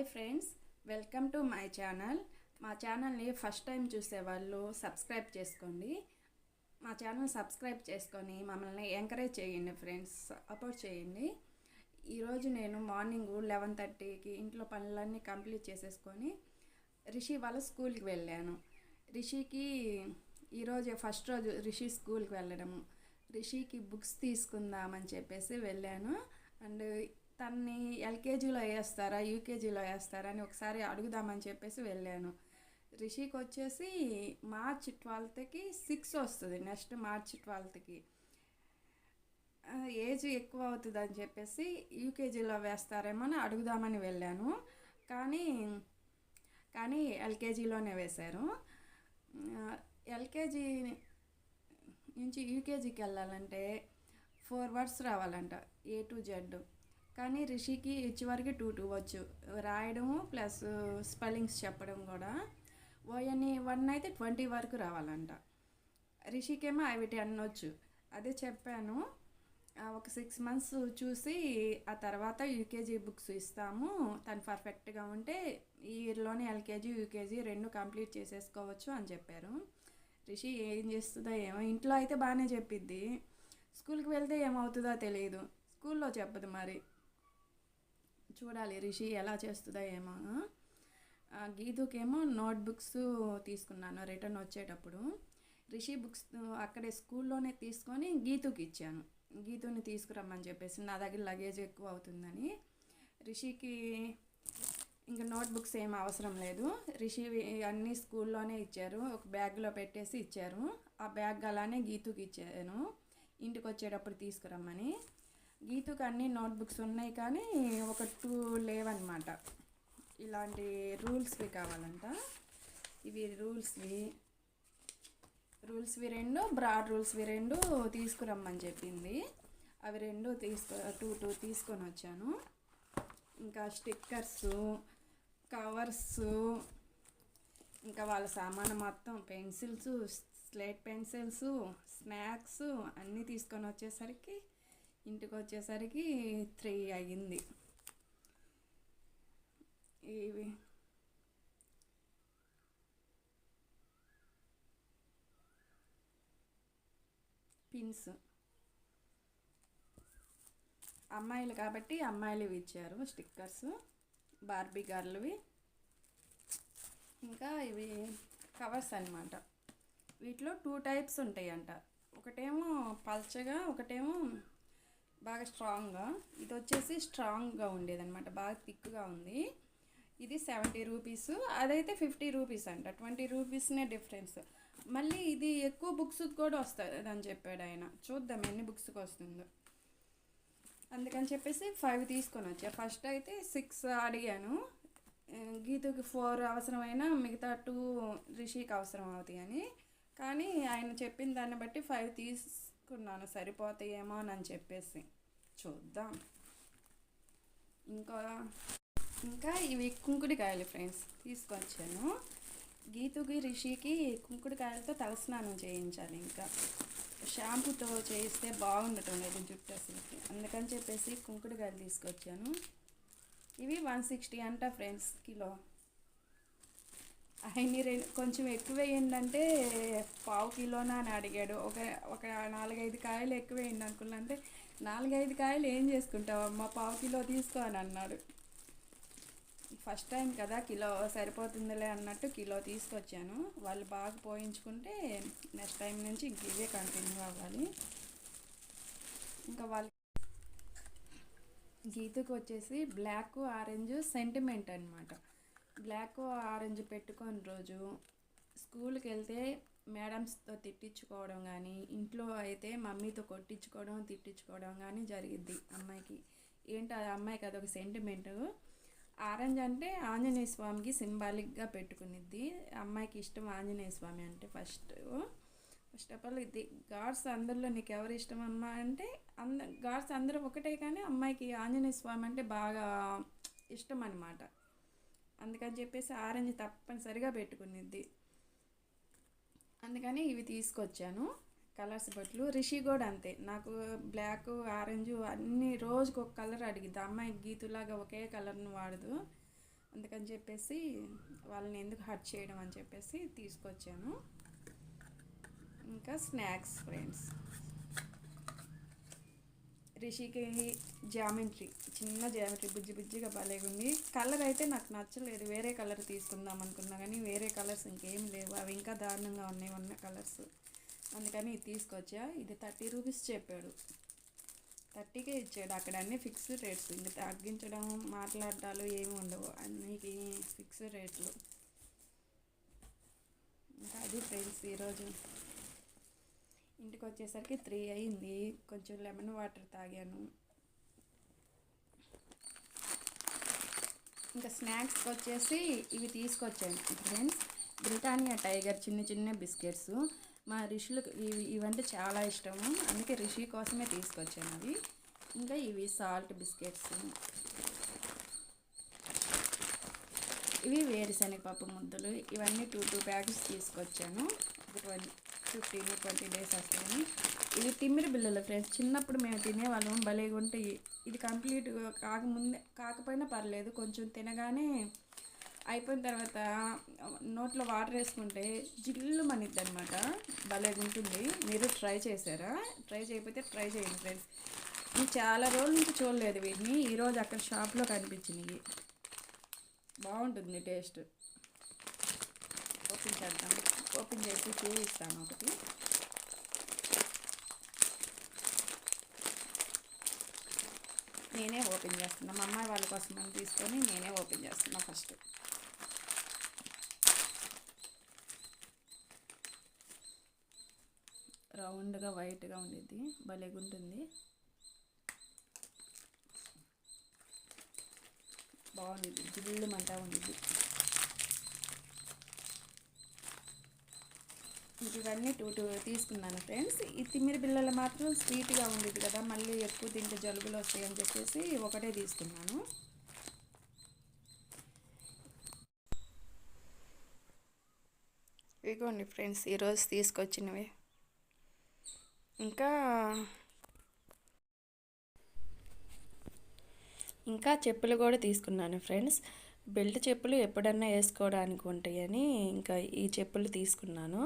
Hi friends welcome to my channel. మా ఛానల్ని first time చూసే వాళ్ళు సబ్స్క్రైబ్ చేసుకోండి. మా ఛానల్ సబ్స్క్రైబ్ చేసుకొని మమ్మల్ని ఎంకరేజ్ చేయండి ఫ్రెండ్స్ సపోర్ట్ చేయండి. ఈరోజు నేను మార్నింగ్ లెవెన్ థర్టీకి ఇంట్లో పనులన్నీ కంప్లీట్ చేసేసుకొని రిషి వాళ్ళ స్కూల్కి వెళ్ళాను. రిషికి ఈరోజు ఫస్ట్ రోజు రిషి స్కూల్కి వెళ్ళడము. రిషికి బుక్స్ తీసుకుందామని చెప్పేసి వెళ్ళాను. అండ్ తన్ని ఎల్కేజీలో వేస్తారా యూకేజీలో వేస్తారా అని ఒకసారి అడుగుదామని చెప్పేసి వెళ్ళాను. రిషికి వచ్చేసి మార్చ్ ట్వెల్త్కి సిక్స్ వస్తుంది నెక్స్ట్ మార్చ్ ట్వెల్త్కి. ఏజ్ ఎక్కువ అవుతుంది అని చెప్పేసి యూకేజీలో వేస్తారేమో అని అడుగుదామని వెళ్ళాను. కానీ కానీ ఎల్కేజీలోనే వేశారు. ఎల్కేజీ నుంచి యూకేజీకి వెళ్ళాలంటే ఫోర్ వర్డ్స్ రావాలంట ఏ టు జెడ్. కానీ రిషికి ఇచ్చేవరకు టూ టూ వచ్చు. రాయడము ప్లస్ స్పెల్లింగ్స్ చెప్పడం కూడా. ఓఎన్ఈ వన్ అయితే ట్వంటీ వరకు రావాలంట. రిషికేమో అవి టెన్ వచ్చు. అదే చెప్పాను. ఒక సిక్స్ మంత్స్ చూసి ఆ తర్వాత యూకేజీ బుక్స్ ఇస్తాము. తను పర్ఫెక్ట్గా ఉంటే ఈ ఇయర్లోనే ఎల్కేజీ యూకేజీ రెండు కంప్లీట్ చేసేసుకోవచ్చు అని చెప్పారు. రిషి ఏం చేస్తుందో ఏమో ఇంట్లో అయితే బాగానే చెప్పిద్ది. స్కూల్కి వెళ్తే ఏమవుతుందో తెలియదు స్కూల్లో చెప్పదు మరి. చూడాలి. రిషి ఎలా చేస్తుందో ఏమో. ఆ, గీతుకేమో నోట్ బుక్స్ తీసుకున్నాను రిటర్న్ వచ్చేటప్పుడు. రిషి బుక్స్ అక్కడే స్కూల్లోనే తీసుకొని గీతుకి ఇచ్చాను. గీతుని తీసుకురమ్మని చెప్పేసి నా దగ్గర లగేజ్ ఎక్కువ అవుతుందని. రిషికి ఇంకా నోట్ బుక్స్ ఏం అవసరం లేదు. రిషి అన్నీ స్కూల్లోనే ఇచ్చారు. ఒక బ్యాగ్లో పెట్టేసి ఇచ్చారు. ఆ బ్యాగ్ అలానే గీతుకి ఇచ్చాను. ఇంటికి వచ్చేటప్పుడు తీసుకురమ్మని. గీతుకు అన్ని నోట్బుక్స్ ఉన్నాయి కానీ ఒక టూ లేవన్నమాట. ఇలాంటి రూల్స్వి కావాలంట. ఇవి రూల్స్వి రూల్స్వి రెండు బ్రాడ్ రూల్స్వి రెండు తీసుకురమ్మని చెప్పింది. అవి రెండు తీసుకో టూ టూ తీసుకొని వచ్చాను. ఇంకా స్టిక్కర్స్ కవర్స్ ఇంకా వాళ్ళ సామాను మొత్తం పెన్సిల్స్ స్లేట్ పెన్సిల్స్ స్నాక్స్ అన్నీ తీసుకొని వచ్చేసరికి ఇంటికి వచ్చేసరికి త్రీ అయ్యింది. ఇవి. పిన్స్. అమ్మాయిలు కాబట్టి అమ్మాయిలు ఇచ్చారు స్టిక్కర్స్ బార్బీ గర్ల్వి. ఇంకా ఇవి కవర్స్ అన్నమాట. వీటిలో టూ టైప్స్ ఉంటాయంట. ఒకటేమో పల్చగా ఒకటేమో బాగా స్ట్రాంగ్గా. ఇది వచ్చేసి స్ట్రాంగ్గా ఉండేదన్నమాట. బాగా థిక్గా ఉంది. ఇది సెవెంటీ రూపీస్. అదైతే ఫిఫ్టీ రూపీస్ అంట. ట్వంటీ రూపీస్నే డిఫరెన్స్. మళ్ళీ ఇది ఎక్కువ బుక్స్ కూడా వస్తుంది అని చెప్పాడు ఆయన. చూద్దాం ఎన్ని బుక్స్కి వస్తుందో. అందుకని చెప్పేసి ఫైవ్ తీసుకొని వచ్చా. ఫస్ట్ అయితే సిక్స్ అడిగాను. గీతకి ఫోర్ అవసరమైన మిగతా టూ రిషికి అవసరం అవుతాయి అని కానీ ఆయన చెప్పిన దాన్ని బట్టి ఫైవ్ తీసుకున్నాను సరిపోతాయేమో అని చెప్పేసి. చూద్దాం. ఇంకా ఇంకా ఇవి కుంకుడికాయలు ఫ్రెండ్స్ తీసుకొచ్చాను. గీతుకి రిషికి కుంకుడికాయలతో తలస్నానం చేయించాలి ఇంకా. షాంపూతో చేయిస్తే బాగుండటం లేదు జుట్టు అసలుకి. అందుకని చెప్పేసి కుంకుడుకాయలు తీసుకొచ్చాను. ఇవి వన్ సిక్స్టీ అంట ఫ్రెండ్స్ కిలో. ఆయన్ని రెండు కొంచెం ఎక్కువ వేయండి పావు కిలోనా అని అడిగాడు. ఒక ఒక నాలుగైదు కాయలు ఎక్కువ వేయండి అనుకున్నా అంటే నాలుగైదు కాయలు ఏం చేసుకుంటావు అమ్మ? పావు కిలో తీసుకో అని అన్నాడు. ఫస్ట్ టైం కదా కిలో సరిపోతుందిలే అన్నట్టు కిలో తీసుకొచ్చాను. వాళ్ళు బాగా పోయించుకుంటే నెక్స్ట్ టైం నుంచి ఇంక ఇవే కంటిన్యూ అవ్వాలి. ఇంకా వాళ్ళు గీతకు వచ్చేసి బ్లాక్ ఆరెంజ్ సెంటిమెంట్ అనమాట బ్లాక్ ఆరెంజ్ పెట్టుకొని రోజు స్కూల్కి వెళ్తే మేడమ్స్తో తిట్టించుకోవడం కానీ ఇంట్లో అయితే మమ్మీతో కొట్టించుకోవడం తిట్టించుకోవడం కానీ జరిగిద్ది అమ్మాయికి. ఏంటి అది అమ్మాయికి అదొక సెంటిమెంట్? ఆరెంజ్ అంటే ఆంజనేయ స్వామికి సింబాలిక్గా పెట్టుకునిద్ది. అమ్మాయికి ఇష్టం ఆంజనేయ స్వామి అంటే ఫస్ట్. ఫస్ట్ ఆఫ్ ఆల్ ఇది గాడ్స్ అందరిలో నీకు ఎవరు ఇష్టం అమ్మా అంటే అంద గాడ్స్ అందరూ ఒకటే కానీ అమ్మాయికి ఆంజనేయ స్వామి అంటే బాగా ఇష్టం అనమాట అందుకని చెప్పేసి ఆరెంజ్ తప్పనిసరిగా పెట్టుకునిద్ది. అందుకని ఇవి తీసుకొచ్చాను. కలర్స్ బట్లు. రిషి కూడా అంతే. నాకు బ్లాక్ ఆరెంజ్ అన్ని రోజుకు ఒక కలర్ అడిగిద్ది. అమ్మాయి గీతులాగా ఒకే కలర్ను వాడదు. అందుకని చెప్పేసి వాళ్ళని ఎందుకు హట్ చేయడం అని చెప్పేసి తీసుకొచ్చాను. ఇంకా స్నాక్స్ ఫ్రెండ్స్. రిషికి జామెట్రీ చిన్న జామెట్రీ బుజ్జి బుజ్జిగా ఉంది కలర్ అయితే నాకు నచ్చలేదు. వేరే కలర్ తీసుకుందాం అనుకున్నా కానీ వేరే కలర్స్ ఇంకేం లేవు. అవి ఇంకా దారుణంగా ఉన్నాయి ఉన్న కలర్స్. అందుకని ఇది తీసుకొచ్చా. ఇది థర్టీ రూపీస్ చెప్పాడు. థర్టీకే ఇచ్చాడు. అక్కడ అన్నీ ఫిక్స్డ్ రేట్స్. ఇంకా తగ్గించడం మాట్లాడటాలు ఏమి ఉండవు. అన్నికి ఫిక్స్డ్ రేట్లు. ఇంకా అది ఫ్రెండ్స్ ఈరోజు ఇంటికి వచ్చేసరికి త్రీ అయింది. కొంచెం లెమన్ వాటర్ తాగాను. ఇంకా స్నాక్స్కి వచ్చేసి ఇవి తీసుకొచ్చాను. ఫ్రెండ్స్ బ్రిటానియా టైగర్ చిన్న చిన్న బిస్కెట్స్. మా రిషులకు ఇవి ఇవంటే చాలా ఇష్టము. అందుకే రిషి కోసమే తీసుకొచ్చాను అవి. ఇంకా ఇవి సాల్ట్ బిస్కెట్స్. ఇవి వేరుశనగపప్పు ముద్దలు. ఇవన్నీ టూ టూ ప్యాకెట్స్ తీసుకొచ్చాను. ట్వంటీ ఫిఫ్టీన్ ట్వంటీ డేస్ వస్తాయని. ఇవి తిమ్మిరి బిళ్ళలు ఫ్రెండ్స్ చిన్నప్పుడు మేము తినేవాళ్ళం భలేగా ఉంటాయి ఇది కంప్లీట్ కాకముందే కాకపోయినా పర్లేదు కొంచెం తినగానే అయిపోయిన తర్వాత నోట్లో వాటర్ వేసుకుంటే జిల్లు మనిద్ది అనమాట భలేగా ఉంటుంది మీరు ట్రై చేశారా? ట్రై చేయకపోతే ట్రై చేయండి ఫ్రెండ్స్ నేను చాలా రోజుల నుంచి చూడలేదు వీటిని. ఈరోజు అక్కడ షాప్లో కనిపించినవి. బాగుంటుంది టేస్ట్ ఓపెన్ చేద్దాం. ఓపెన్ చేసి చూపిస్తాను ఒకటి. నేనే ఓపెన్ చేస్తున్నా. మా అమ్మాయి వాళ్ళ కోసం అని తీసుకొని నేనే ఓపెన్ చేస్తున్నా ఫస్ట్. రౌండ్గా వైట్గా ఉండిద్ది. భలేగుంటుంది బాగుండిద్ది. జిల్లు మంట ఉండిద్ది. ఇవన్నీ టూ టూ తీసుకున్నాను ఫ్రెండ్స్. ఈ తిమ్మిరి బిళ్ళలు మాత్రం స్వీట్గా ఉండేది కదా మళ్ళీ ఎక్కువ తింటే జలుబులు వస్తాయని చెప్పేసి ఒకటే తీసుకున్నాను. ఇదిగోండి ఫ్రెండ్స్ ఈరోజు తీసుకొచ్చినవి. ఇంకా ఇంకా చెప్పులు కూడా తీసుకున్నాను ఫ్రెండ్స్. బెల్ట్ చెప్పులు ఎప్పుడన్నా వేసుకోవడానికి ఉంటాయని ఇంకా ఈ చెప్పులు తీసుకున్నాను.